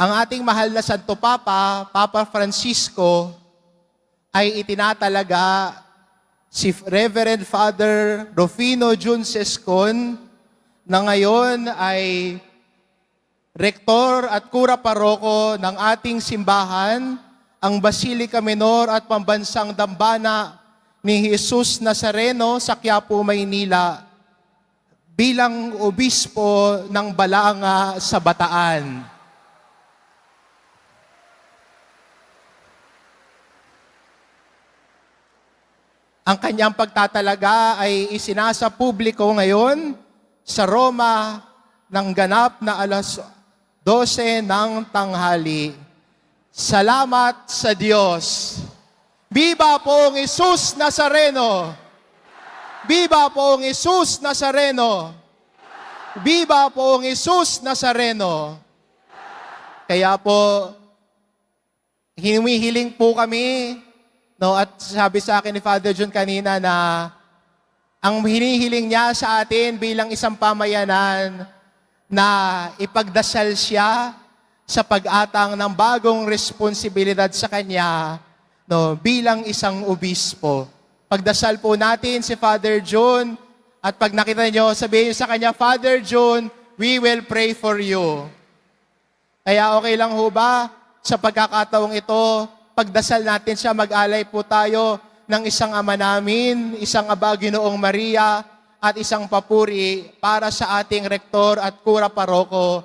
Ang ating mahal na Santo Papa, Papa Francisco, ay itinatalaga si Reverend Father Rufino Jun Sescon na ngayon ay rektor at kura paroko ng ating simbahan, ang Basilica Menor at Pambansang Dambana ni Jesus Nazareno sa Quiapo, Maynila bilang obispo ng Balanga sa Bataan. Ang kanyang pagtatalaga ay isinasa publiko ngayon sa Roma ng ganap na alas 12 ng tanghali. Salamat sa Diyos. Biba pong Isus Nazareno! Biba pong Isus Nazareno! Biba pong Isus Nazareno! Kaya po, hinihiling po kami, no, at sabi sa akin ni Father John kanina na ang hinihiling niya sa atin bilang isang pamayanan na ipagdasal siya sa pag-atang ng bagong responsibilidad sa kanya no, bilang isang obispo. Pagdasal po natin si Father John at pag nakita niyo, sabihin niyo sa kanya, Father John, we will pray for you. Kaya okay lang ho ba sa pagkakataong ito, pagdasal natin siya, mag-alay po tayo ng isang ama namin, isang aba Ginoong Maria, at isang papuri para sa ating rektor at kura paroko